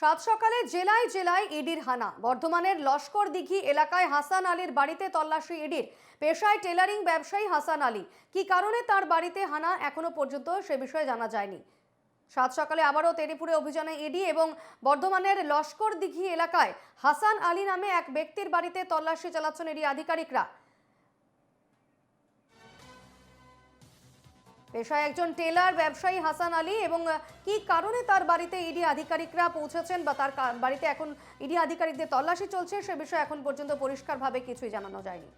সাত সকালে জেলায় জেলায় ইডির হানা। বর্ধমানের লস্কর দিঘি এলাকায় হাসান আলীর বাড়িতে তল্লাশি ইডির। পেশায় টেলারিং ব্যবসায়ী হাসান আলী। কি কারণে তার বাড়িতে হানা এখনও পর্যন্ত সে বিষয়ে জানা যায়নি? সাত সকালে আবারও তেরিপুরে অভিযানে ইডি এবং বর্ধমানের লস্কর দিঘি এলাকায় হাসান আলী নামে এক ব্যক্তির বাড়িতে তল্লাশি চালাচ্ছেন ইডি আধিকারিকরা। পেশায় একজন টেলার, ব্যবসায়ী হাসান আলী এবং কি কারণে তার বাড়িতে ইডি আধিকারিকরা পৌঁছেছেন বা তার বাড়িতে এখন ইডি আধিকারিকদের তল্লাশি চলছে সে বিষয়ে এখন পর্যন্ত পরিষ্কারভাবে কিছুই জানানো যায়নি।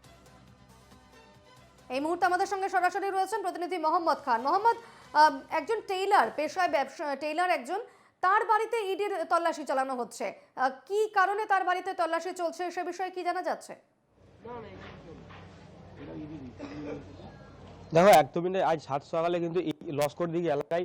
এই মুহূর্তে আমাদের সঙ্গে সরাসরি রয়েছেন প্রতিনিধি মোহাম্মদ খান। মোহাম্মদ একজন টেইলার পেশায় ব্যবসা টেইলার একজন, তার বাড়িতে ইডির তল্লাশি চালানো হচ্ছে। কি কারণে তার বাড়িতে তল্লাশি চলছে সে বিষয়ে কি জানা যাচ্ছে? দেখো একদমই আজ সাত সকালে কিন্তু এই লস্কর দিকে এলাকায়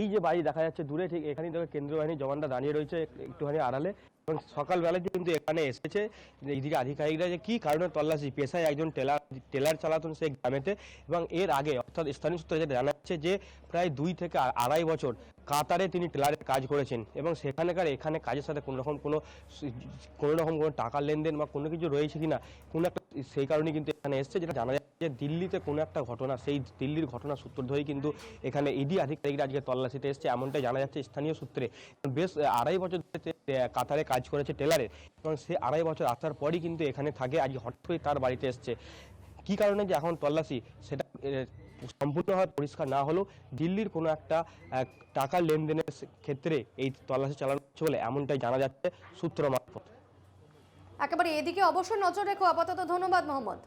এই যে বাড়ি দেখা যাচ্ছে দূরে, ঠিক এখানেই দেখো কেন্দ্রীয় বাহিনী জওয়ানরা দাঁড়িয়ে রয়েছে একটুখানি আড়ালে। এবং সকালবেলায় কিন্তু এখানে এসেছে যে এইদিকে আধিকারিকরা যে কি কারণে তল্লাশি, পেশায় একজন টেলার টেলার চালাতেন সেই গ্রামেতে। এবং এর আগে, অর্থাৎ স্থানীয় সূত্রে যেটা জানা যাচ্ছে যে প্রায় দুই থেকে আড়াই বছর কাতারে তিনি টেলারের কাজ করেছেন। এবং সেখানেকার এখানে কাজের সাথে কোনো রকম কোনো কোনো রকম কোনো টাকার লেনদেন বা কোনো কিছু রয়েছে কিনা, কোনো একটা সেই কারণে কিন্তু এখানে এসছে, যেটা জানা যাচ্ছে যে দিল্লিতে কোনো একটা ঘটনা, সেই দিল্লির ঘটনা সূত্র ধরেই কিন্তু এখানে ইডি আধিকারিকরা আজকে তল্লাশিতে এসছে, এমনটাই জানা যাচ্ছে স্থানীয় সূত্রে। বেশ আড়াই বছর ধরে কাতারে কাজ করেছে টেলারে এবং সে আড়াই বছর আসার পরই কিন্তু এখানে থাকে, আজকে হঠাৎ করে তার বাড়িতে এসছে। কি কারণে যে এখন তল্লাশি? সেটা সম্পূর্ণভাবে পরিষ্কার না হলেও দিল্লির কোনো একটা টাকা লেনদেনের ক্ষেত্রে এই তল্লাশি চালানো হচ্ছে বলে এমনটাই জানা যাচ্ছে সূত্র মারফত। একেবারে এদিকে অবশ্যই নজর রেখো। আপাতত ধন্যবাদ মোহাম্মদ।